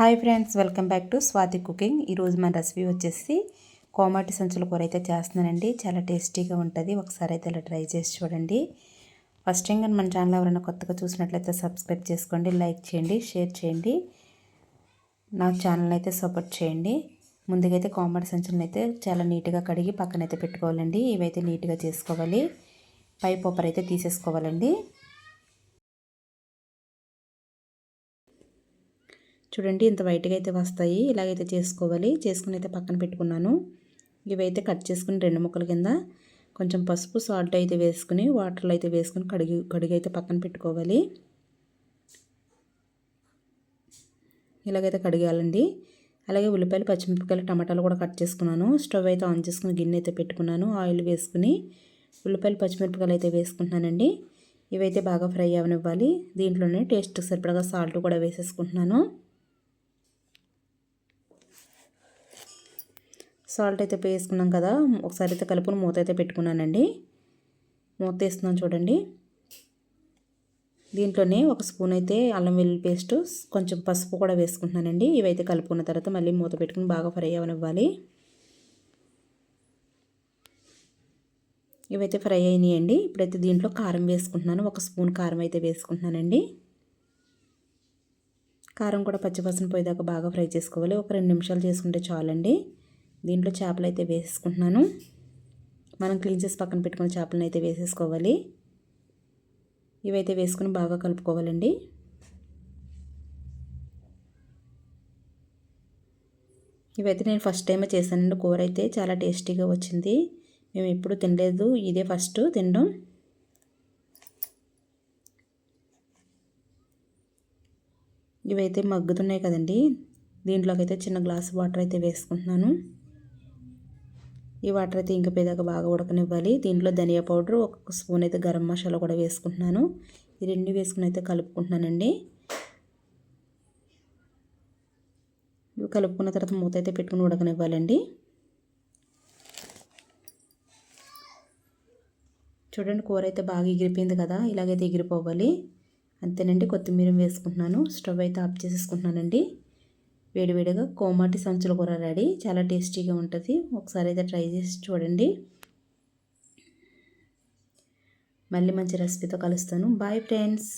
Hi friends welcome back to Swathi cooking. ఈరోజు మన recipe వచ్చేసి కోమాటి సంచుల కూర అయితే చేస్తున్నానండి. చాలా టేస్టీగా ఉంటుంది. ఒకసారి అయితే ఇలా ట్రై చేసి చూడండి. ఫస్ట్ టైం కానీ మన ఛానల్ ఎవరైనా కొత్తగా చూసినట్లయితే సబ్స్క్రైబ్ చేసుకోండి లైక్ చేయండి షేర్ చేయండి. నా ఛానల్ అయితే సపోర్ట్ చేయండి. ముందుగా అయితే కోమాటి సంచులను అయితే చాలా నీట్గా కడిగి పక్కనైతే పెట్టుకోవాలండి. ఇవైతే నీట్గా చేసుకోవాలి. పై పొప్పర్ అయితే తీసేసుకోవాలండి. చూడండి ఇంత వైట్గా అయితే వస్తాయి. ఇలాగైతే చేసుకోవాలి. చేసుకుని అయితే పక్కన పెట్టుకున్నాను. ఇవైతే కట్ చేసుకుని రెండు ముక్కల కింద కొంచెం పసుపు సాల్ట్ అయితే వేసుకుని వాటర్లో అయితే వేసుకుని కడిగి కడిగి అయితే పక్కన పెట్టుకోవాలి. ఇలాగైతే కడిగాలండి. అలాగే ఉల్లిపాయలు పచ్చిమిరపకాయలు టమాటాలు కూడా కట్ చేసుకున్నాను. స్టవ్ అయితే ఆన్ చేసుకుని గిన్నె అయితే పెట్టుకున్నాను. ఆయిల్ వేసుకుని ఉల్లిపాయలు పచ్చిమిరపకాయలు అయితే వేసుకుంటున్నానండి. ఇవైతే బాగా ఫ్రై అవనివ్వాలి. దీంట్లోనే టేస్ట్ సరిపడగా సాల్ట్ కూడా వేసేసుకుంటున్నాను. సాల్ట్ అయితే వేసుకున్నాం కదా. ఒకసారి అయితే కలుపుని మూత అయితే పెట్టుకున్నానండి. మూత వేస్తున్నాను చూడండి. దీంట్లోనే ఒక స్పూన్ అయితే అల్లం వెల్లుల్లి పేస్ట్ కొంచెం పసుపు కూడా వేసుకుంటున్నానండి. ఇవైతే కలుపుకున్న తర్వాత మళ్ళీ మూత పెట్టుకుని బాగా ఫ్రై అవనివ్వాలి. ఇవైతే ఫ్రై అయినాయండి. ఇప్పుడైతే దీంట్లో కారం వేసుకుంటున్నాను. ఒక స్పూన్ కారం అయితే వేసుకుంటున్నానండి. కారం కూడా పచ్చిపసన పోయేదాకా బాగా ఫ్రై చేసుకోవాలి. ఒక రెండు నిమిషాలు చేసుకుంటే చాలండి. దీంట్లో చేపలు అయితే వేసేసుకుంటున్నాను. మనం క్లీన్ చేసి పక్కన పెట్టుకున్న చేపలను అయితే వేసేసుకోవాలి. ఇవైతే వేసుకుని బాగా కలుపుకోవాలండి. ఇవైతే నేను ఫస్ట్ టైమే చేశానండి. కూర అయితే చాలా టేస్టీగా వచ్చింది. మేము ఎప్పుడు తినలేదు. ఇదే ఫస్ట్ తినడం. ఇవైతే మగ్గుతున్నాయి కదండి. దీంట్లోకి అయితే చిన్న గ్లాస్ వాటర్ అయితే వేసుకుంటున్నాను. ఈ వాటర్ అయితే ఇంకిపోయేదాకా బాగా ఉడకనివ్వాలి. దీంట్లో ధనియా పౌడర్ ఒక స్పూన్ అయితే గరం మసాలా కూడా వేసుకుంటున్నాను. ఈ రెండు వేసుకుని అయితే కలుపుకుంటున్నానండి. ఇవి కలుపుకున్న తర్వాత మూత అయితే పెట్టుకుని ఉడకనివ్వాలండి. చూడండి కూర అయితే బాగా ఎగిరిపోయింది కదా ఇలాగైతే ఎగిరిపోవాలి. అంతేనండి కొత్తిమీర వేసుకుంటున్నాను. స్టవ్ అయితే ఆఫ్ చేసేసుకుంటున్నానండి. వేడివేడిగా కోమాటి సంచులు కూర రెడీ. చాలా టేస్టీగా ఉంటుంది. ఒకసారి అయితే ట్రై చేసి చూడండి. మళ్ళీ మంచి రెసిపీతో కలుస్తాను. Bye friends